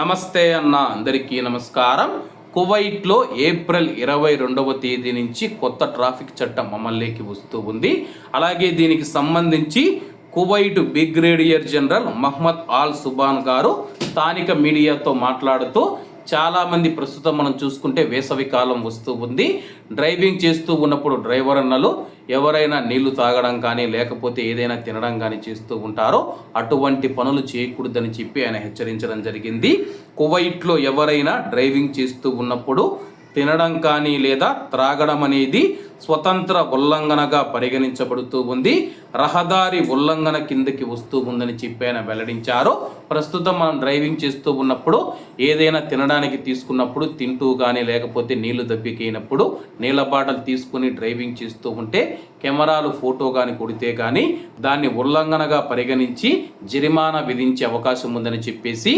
నమస్తే అన్న అందరికీ నమస్కారం. కువైట్లో ఏప్రిల్ ఇరవై రెండవ తేదీ నుంచి కొత్త ట్రాఫిక్ చట్టం అమల్లోకి వస్తూ ఉంది. అలాగే దీనికి సంబంధించి Kuwait brigadier general Mohammed Al Subhan గారు స్థానిక మీడియాతో మాట్లాడుతూ చాలామంది ప్రస్తుతం మనం చూసుకుంటే వేసవి కాలం వస్తూ ఉంది. డ్రైవింగ్ చేస్తూ ఉన్నప్పుడు డ్రైవర్ అన్నలు ఎవరైనా నీళ్ళు తాగడం కానీ లేకపోతే ఏదైనా తినడం కానీ చేస్తూ ఉంటారో అటువంటి పనులు చేయకూడదని చెప్పి ఆయన హెచ్చరించడం జరిగింది. కువైట్లో ఎవరైనా డ్రైవింగ్ చేస్తూ ఉన్నప్పుడు తినడం కానీ లేదా త్రాగడం అనేది స్వతంత్ర ఉల్లంఘనగా పరిగణించబడుతూ ఉంది. రహదారి ఉల్లంఘన కిందకి వస్తూ ఉందని చెప్పి ఆయన వెల్లడించారు. ప్రస్తుతం మనం డ్రైవింగ్ చేస్తూ ఉన్నప్పుడు ఏదైనా తినడానికి తీసుకున్నప్పుడు తింటూ కానీ లేకపోతే నీళ్ళు దప్పికైనప్పుడు నీళ్ళ బాటలు తీసుకుని డ్రైవింగ్ చేస్తూ ఉంటే కెమెరాలు ఫోటో కానీ కొడితే కానీ దాన్ని ఉల్లంఘనగా పరిగణించి జరిమానా విధించే అవకాశం ఉందని చెప్పేసి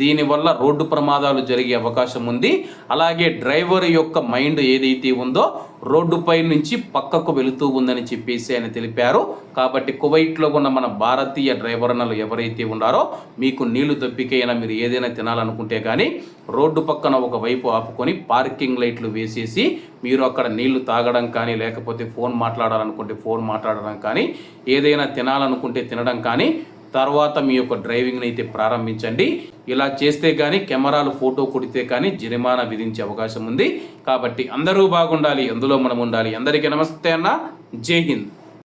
దీనివల్ల రోడ్డు ప్రమాదాలు జరిగే అవకాశం ఉంది. అలాగే డ్రైవర్ యొక్క మైండ్ ఏదైతే ఉందో రోడ్డుపై నుంచి పక్కకు వెళుతూ ఉందని చెప్పేసి ఆయన తెలిపారు. కాబట్టి కువైట్లో ఉన్న మన భారతీయ డ్రైవర్ అన్నలు ఎవరైతే ఉన్నారో మీకు నీళ్ళు దప్పికైనా మీరు ఏదైనా తినాలనుకుంటే కానీ రోడ్డు పక్కన ఒక వైపు ఆపుకొని పార్కింగ్ లైట్లు వేసేసి మీరు అక్కడ నీళ్ళు తాగడం కానీ లేకపోతే ఫోన్ మాట్లాడాలనుకుంటే ఫోన్ మాట్లాడడం కానీ ఏదైనా తినాలనుకుంటే తినడం కానీ తర్వాత మీ యొక్క డ్రైవింగ్ని అయితే ప్రారంభించండి. ఇలా చేస్తే కానీ కెమెరాలు ఫోటో కొడితే కానీ జరిమానా విధించే అవకాశం ఉంది. కాబట్టి అందరూ బాగుండాలి అందులో మనం ఉండాలి. అందరికీ నమస్తే అన్న. జై హింద్.